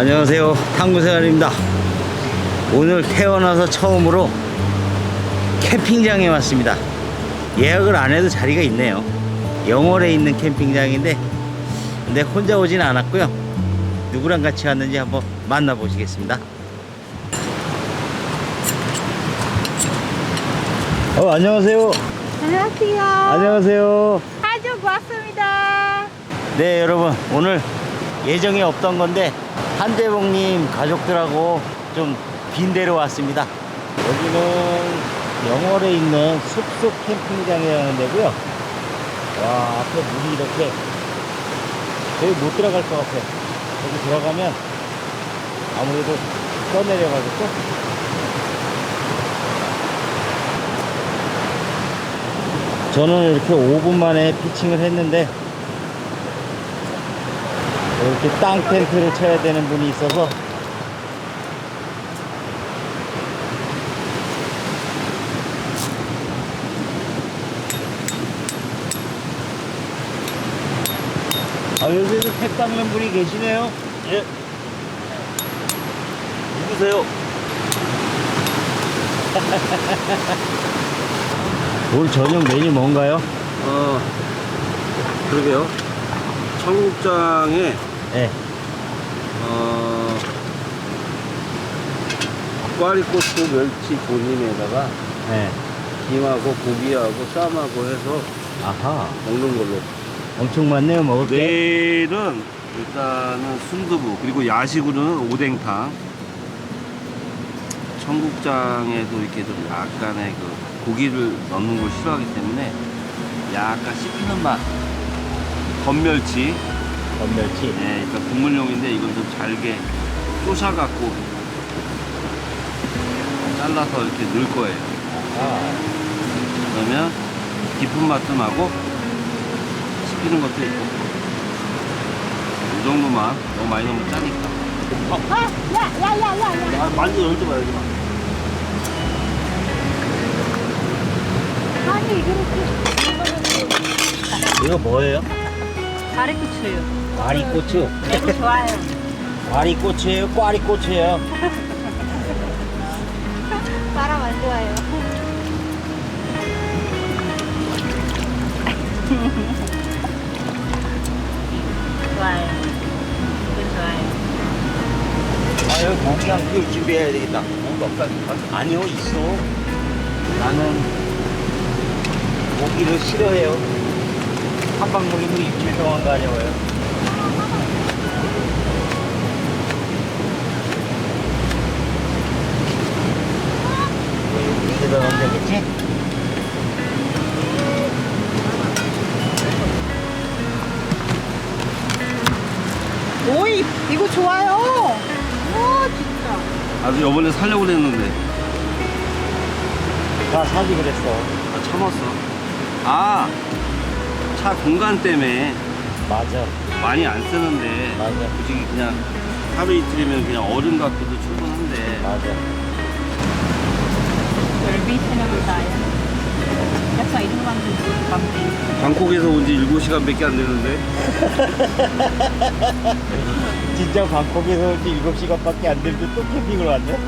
안녕하세요. 탐구생활입니다. 오늘 태어나서 처음으로 캠핑장에 왔습니다. 예약을 안 해도 자리가 있네요. 영월에 있는 캠핑장인데, 근데 혼자 오진 않았고요. 누구랑 같이 왔는지 한번 만나보시겠습니다. 어, 안녕하세요. 안녕하세요. 안녕하세요. 하죽 왔습니다. 네 여러분 오늘 예정이 없던 건데 한대봉님 가족들하고 좀 빈대로 왔습니다. 여기는 영월에 있는 숲속 캠핑장이라는 데고요. 와 앞에 물이 이렇게 거의 못 들어갈 것 같아요. 여기 들어가면 아무래도 떠내려가지고 저는 이렇게 5분 만에 피칭을 했는데 이렇게 땅 텐트를 쳐야 되는 분이 있어서 아 여기도 택 닦는 분이 계시네요 예 누구세요? 오늘 저녁 메뉴 뭔가요? 어, 그러게요. 청국장에, 네. 어, 꽈리고추 멸치 본인에다가 네. 김하고 고기하고 쌈하고 해서 아하 먹는 걸로. 엄청 많네요 먹을 게 내일은 일단은 순두부, 그리고 야식으로는 오뎅탕. 청국장에도 이렇게 좀 약간의 그 고기를 넣는 걸 싫어하기 때문에 약간 씹히는 맛. 건멸치. 건멸치 네, 일단 국물용인데 이건 좀 잘게 쪼셔갖고 잘라서 이렇게 넣을 거예요. 아, 그러면 깊은 맛도 나고 씹히는 것도 있고 이 정도만 너무 많이 넣으면 짜니까. 아, 야, 야, 야, 야, 야. 아, 많이 열지 마, 열지 마. 아니, 이렇게. 이거 뭐예요? 가래고추요. 꽈리고추 매우 좋아요. 꽈리고추예요 꽈리고추예요 사람 안 좋아요. 좋아요. 이거 좋아요. 아 여기 고기 한끼 준비해야 되겠다 고기 없다 아니요 있어 나는 고기를 싫어해요 한방 먹이면 입질 병원 가려워요 여기다 넣으면 되겠지? 오이, 이거 좋아요. 오, 진짜. 아주 요번에 살려고 그랬는데 다 사지 그랬어 아, 참았어. 아, 차 공간 때문에 맞아 많이 안 쓰는데 맞아. 솔직히 그냥 하루 이틀이면 그냥 어른 갖고도 충분한데 맞아. 방콕에서 온 지 7시간밖에 안 되는데 진짜 방콕에서 온 지 7시간밖에 안 됐는데 또 캠핑을 왔네?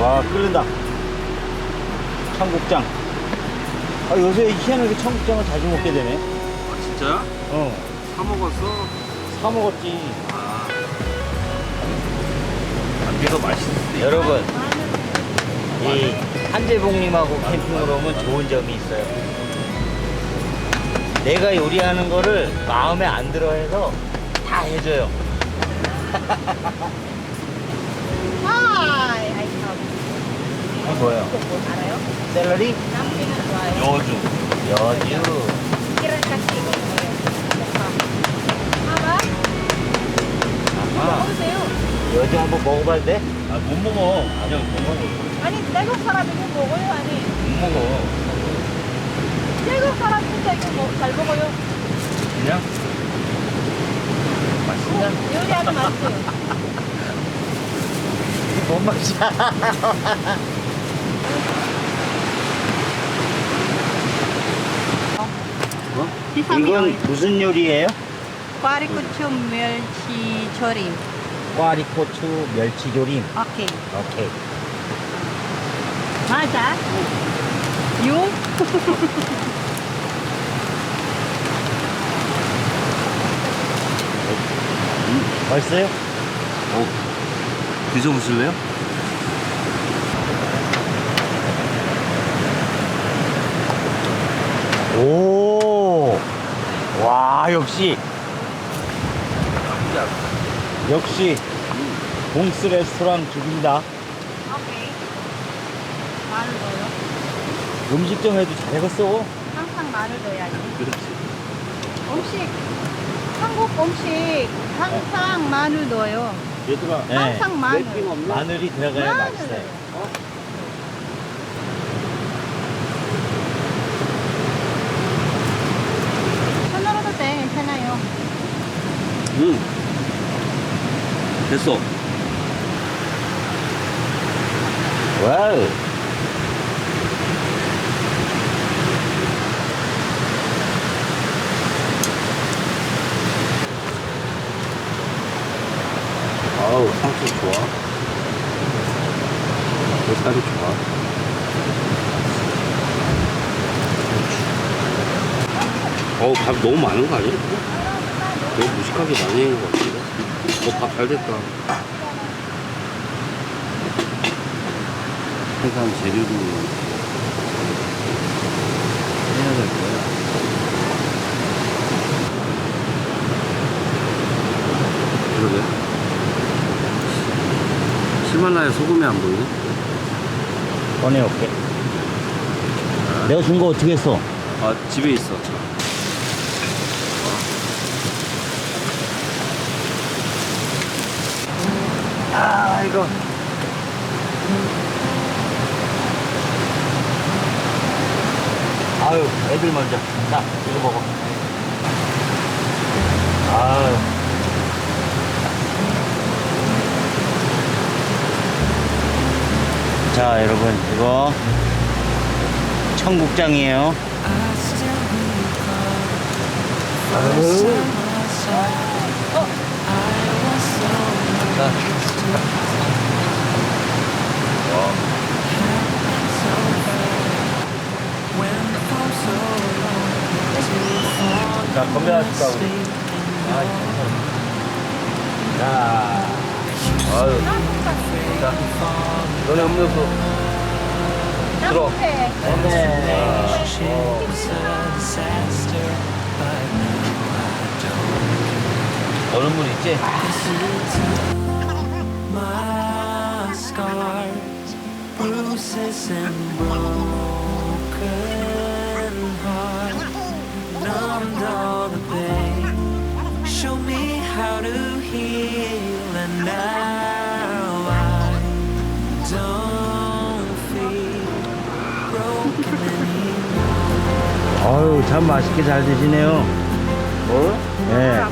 와, 끓는다. 청국장. 아, 요새 희한하게 청국장을 자주 먹게 되네. 아, 진짜? 어. 사 먹었어? 사 먹었지. 아. 안개가 맛있을 때 여러분, 이 한재봉님하고 캠핑을 오면 좋은 점이 있어요. 내가 요리하는 거를 마음에 안 들어 해서 다 해줘요. 아이 참. 이거 뭐예요? 알아요? 샐러리? 남기는 좋아요. 여주 여주. 이런 같이 이거 뭐예요? 봐봐. 아하. 먹으세요. 여주 한번 먹어봐도 돼? 아 못 먹어 그냥 못 먹어 아니 내국 사람이 이거 먹어요 아니 못 먹어 태국 사람 진짜 이거 먹, 잘 먹어요 그냥 맛있냐? 요리하는 맛있어요 이게 뭔 맛이야? 이건 무슨 요리예요? 꽈리고추 멸치 조림. 꽈리고추 멸치 조림. 오케이. 오케이. 맞아. 용? 맛있어요? 어, 드셔보실래요? 오. 와, 역시. 역시. 봉스 레스토랑 죽인다. 오케이. 마늘 넣어요. 음식 좀 해도 잘해봤어. 항상 마늘 넣어야지. 그렇지. 음식, 한국 음식 항상 마늘 넣어요. 얘들아, 네. 항상 마늘. 없나? 마늘이 들어가야 마늘. 맛있어요. 손으로도 돼, 괜찮아요. 응. 됐어. 와우. 아우, 상추 좋아. 뱃살이 좋아. 어우, 밥 너무 많은 거 아니야? 너무 무식하게 많이 한것 같은데? 어, 밥 잘 됐다. 해산 재료도 해야 될 거야. 그러게. 실말라에 소금이 안 보이네? 꺼내올게. 내가 준 거 어떻게 했어? 아, 집에 있어. 아, 이거. 아유, 애들 먼저. 자, 이거 먹어. 아유. 자, 여러분, 이거 청국장이에요. 자, 건배 하실까, 우리? 아, 자, 아유. 자, 너네 음료수. 들어. 네. 네. 얼음물 있지? bruises and broken heart, numbed all the pain. Show me how to heal, and now I don't feel broken anymore. 아유, 참 맛있게 잘 드시네요. 어? 네.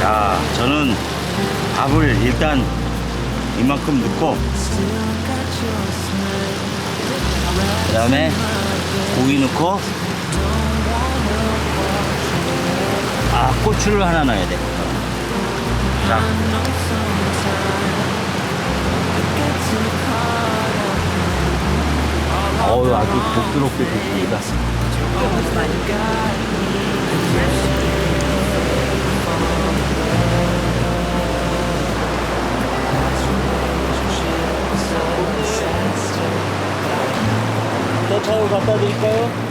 자, 저는 밥을 일단 이만큼 넣고, 그 다음에 고기 넣고, 아, 고추를 하나 넣어야 돼. 자. 어우, 아주 부드럽게 드십니다. 내 차로 갖다 드릴까요?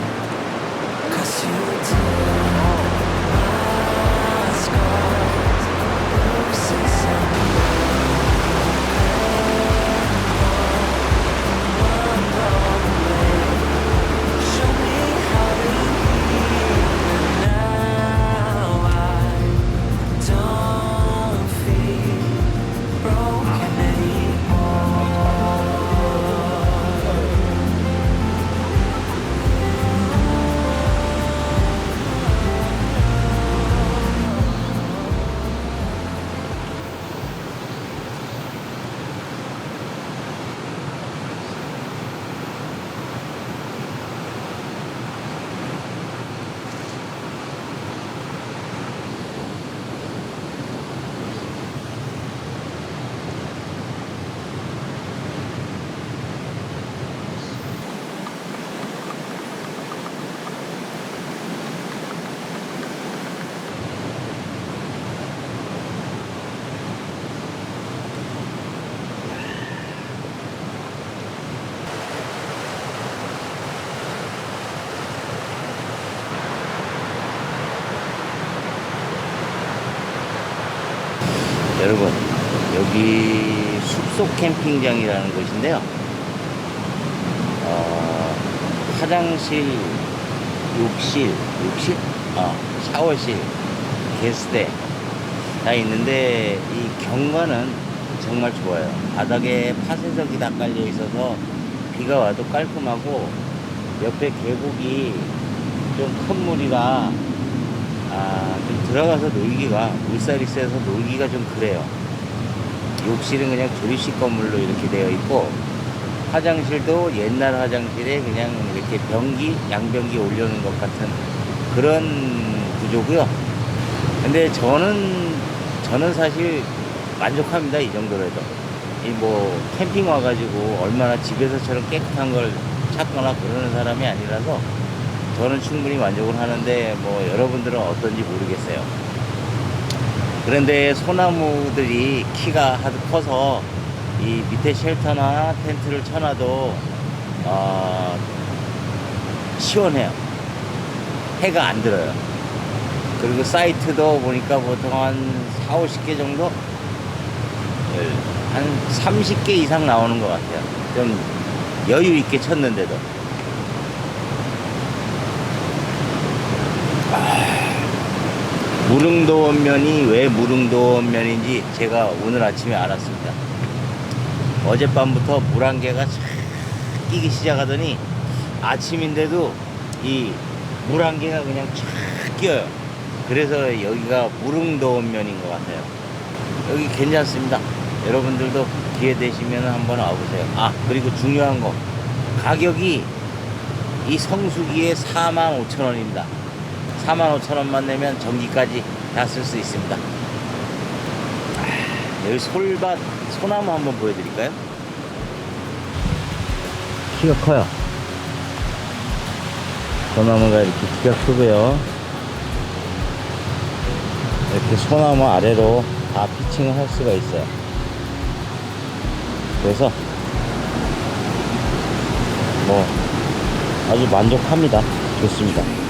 여러분 여기 숲속 캠핑장이라는 곳인데요. 어, 화장실, 욕실, 욕실, 어, 샤워실, 게스대 다 있는데 이 경관은 정말 좋아요. 바닥에 파쇄석이 다 깔려 있어서 비가 와도 깔끔하고 옆에 계곡이 좀 큰 물이라 아, 좀 들어가서 놀기가 물살이 세서 놀기가 좀 그래요. 욕실은 그냥 조립식 건물로 이렇게 되어 있고 화장실도 옛날 화장실에 그냥 이렇게 변기, 양변기 올려놓은 것 같은 그런 구조고요. 근데 저는 저는 사실 만족합니다 이 정도라도 이 뭐 캠핑 와가지고 얼마나 집에서처럼 깨끗한 걸 찾거나 그러는 사람이 아니라서 저는 충분히 만족을 하는데 뭐 여러분들은 어떤지 모르겠어요. 그런데 소나무들이 키가 하도 커서 이 밑에 쉘터나 텐트를 쳐놔도 어, 시원해요. 해가 안 들어요. 그리고 사이트도 보니까 보통 한 4, 50개 정도? 한 30개 이상 나오는 것 같아요. 좀 여유 있게 쳤는데도. 아, 무릉도 원면이 왜 무릉도 원면인지 제가 오늘 아침에 알았습니다. 어젯밤부터 물안개가 쫙 끼기 시작하더니 아침인데도 이 물안개가 그냥 쫙 끼어요. 그래서 여기가 무릉도 원면인 것 같아요. 여기 괜찮습니다. 여러분들도 기회 되시면 한번 와보세요. 아, 그리고 중요한 거. 가격이 이 성수기에 4만 5천 원입니다. 4만 5천 원만 내면 전기까지 다 쓸 수 있습니다. 아, 여기 솔밭, 소나무 한번 보여드릴까요? 키가 커요. 소나무가 이렇게 키가 크고요. 이렇게 소나무 아래로 다 피칭을 할 수가 있어요. 그래서 뭐 아주 만족합니다. 좋습니다.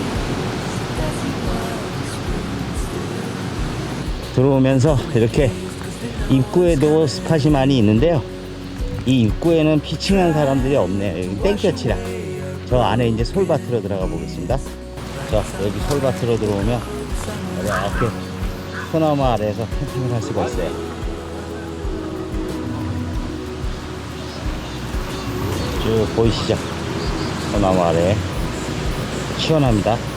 들어오면서 이렇게 입구에도 스팟이 많이 있는데요. 이 입구에는 피칭한 사람들이 없네요. 여기 땡볕이라. 저 안에 이제 솔밭으로 들어가 보겠습니다. 자, 여기 솔밭으로 들어오면 이렇게 소나무 아래에서 캠핑을 할 수가 있어요. 쭉 보이시죠? 소나무 아래 시원합니다.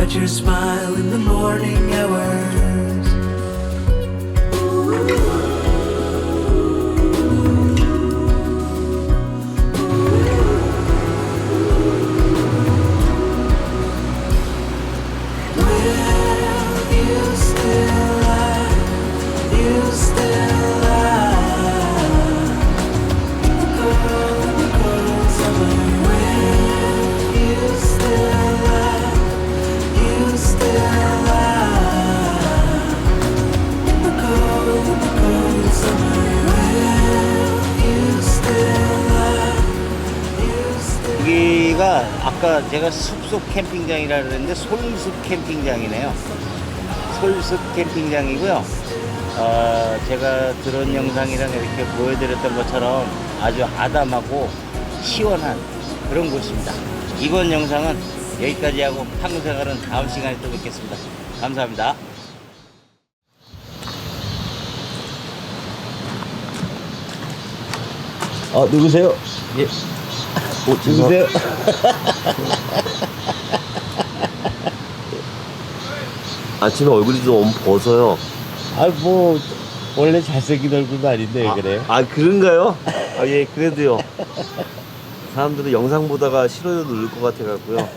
But your smile in the morning hours. 아까 제가 숲속 캠핑장이라 그랬는데 솔숲 캠핑장이네요. 솔숲 캠핑장이고요. 어, 제가 드론 영상이랑 이렇게 보여드렸던 것처럼 아주 아담하고 시원한 그런 곳입니다. 이번 영상은 여기까지 하고 한국 생활은 다음 시간에 또 뵙겠습니다. 감사합니다. 어, 누구세요? 예. 어, 누구세요? 아침에 얼굴이 좀 벗어요. 아, 뭐, 원래 잘생긴 얼굴도 아닌데 왜 그래요? 아 그런가요? 아 예 그래도요. 사람들은 영상 보다가 싫어요 누를 것 같아 갖고요.